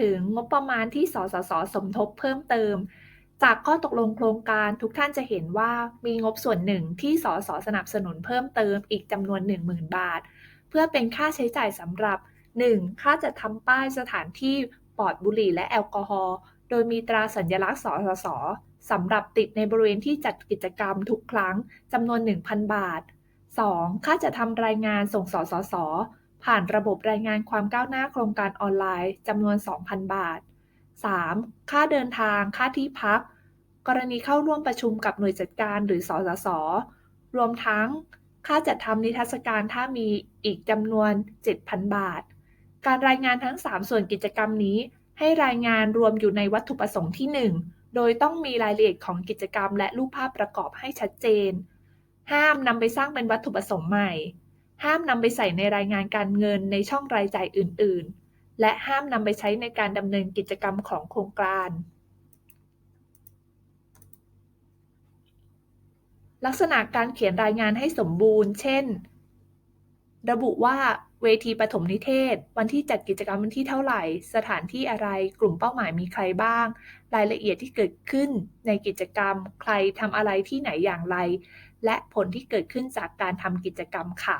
ถึงงบประมาณที่สสสสมทบเพิ่มเติม จากข้อตกลงโครงการทุกท่านจะเห็นว่ามีงบส่วนหนึ่งที่สสสนับสนุนเพิ่มเติมอีกจำนวน 10,000 บาท เพื่อเป็นค่าใช้จ่ายสำหรับ 1. ค่าจัดทำป้ายสถานที่ปลอดบุหรี่และแอลกอฮอล์โดยมีตราสัญลักษณ์สสสสำหรับติดในบริเวณที่จัดกิจกรรมทุกครั้งจำนวน 1,000 บาท 2. ค่าจะทำรายงานส่งสสส ผ่านระบบรายงานความก้าวหน้าโครงการออนไลน์จำนวน 2,000 บาท 3. ค่าเดินทาง ค่าที่พัก กรณีเข้าร่วมประชุมกับหน่วยจัดการหรือสสส รวมทั้ง ค่าจัดทำนิทรรศการถ้ามีอีกจำนวน 7,000 บาท การรายงานทั้ง 3 ส่วนกิจกรรมนี้ ให้รายงานรวมอยู่ในวัตถุประสงค์ที่ 1 โดยต้องมีรายละเอียดของกิจกรรมและรูปภาพประกอบให้ชัดเจน ห้ามนำไปสร้างเป็นวัตถุประสงค์ใหม่ ห้ามนำไปใส่ในรายงานการเงินในช่องรายจ่ายอื่น ๆ และห้ามนำไปใช้ในการดำเนินกิจกรรมของโครงการลักษณะการเขียนรายงานให้สมบูรณ์ เช่น ระบุว่าเวทีปฐมนิเทศ วันที่จัดกิจกรรมวันที่เท่าไหร่ สถานที่อะไร กลุ่มเป้าหมายมีใครบ้าง รายละเอียดที่เกิดขึ้นในกิจกรรม ใครทำอะไรที่ไหนอย่างไร และผลที่เกิดขึ้นจากการทำกิจกรรมค่ะ